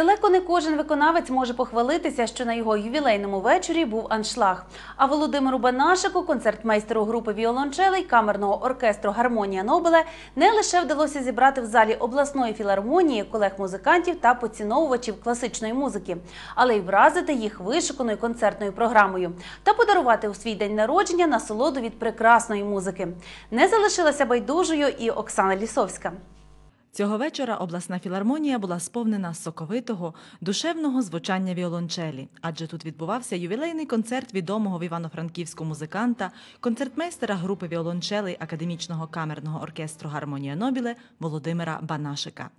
Далеко не кожен виконавець може похвалитися, що на його ювілейному вечорі був аншлаг. А Володимиру Банашику, концертмейстеру групи віолончелей камерного оркестру Гармонія Нобеле, не лише вдалося зібрати в залі обласної філармонії колег-музикантів та поціновувачів класичної музики, але й вразити їх вишуканою концертною програмою та подарувати у свій день народження насолоду від прекрасної музики. Не залишилася байдужою і Оксана Лісовська. Цього вечора обласна філармонія була сповнена соковитого, душевного звучання віолончелі, адже тут відбувався ювілейний концерт відомого в Івано-Франківську музиканта, концертмейстера групи віолончелей академічного камерного оркестру Гармонія Нобіле Володимира Банашика.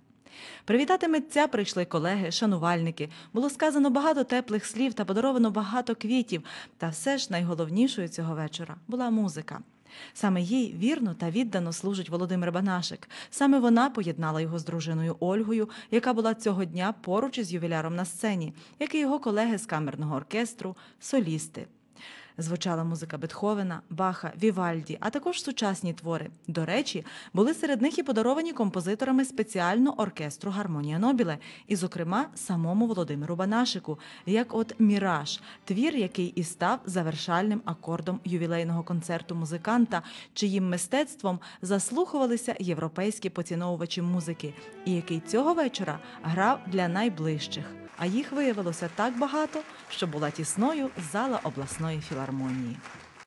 Привітати митця прийшли колеги, шанувальники. Було сказано багато теплих слів та подаровано багато квітів. Та все ж найголовнішою цього вечора була музика. Саме їй вірно та віддано служить Володимир Банашик. Саме вона поєднала його з дружиною Ольгою, яка була цього дня поруч із ювіляром на сцені, як і його колеги з камерного оркестру, солісти. Звучала музика Бетховена, Баха, Вівальді, а також сучасні твори. До речі, були серед них і подаровані композиторами спеціально оркестру Гармонія Нобіле, і, зокрема, самому Володимиру Банашику, як от Міраж, твір, який і став завершальним акордом ювілейного концерту музиканта, чиїм мистецтвом заслухувалися європейські поціновувачі музики, і який цього вечора грав для найближчих а їх виявилося так багато, що була тісною зала обласної філармонії філармонії.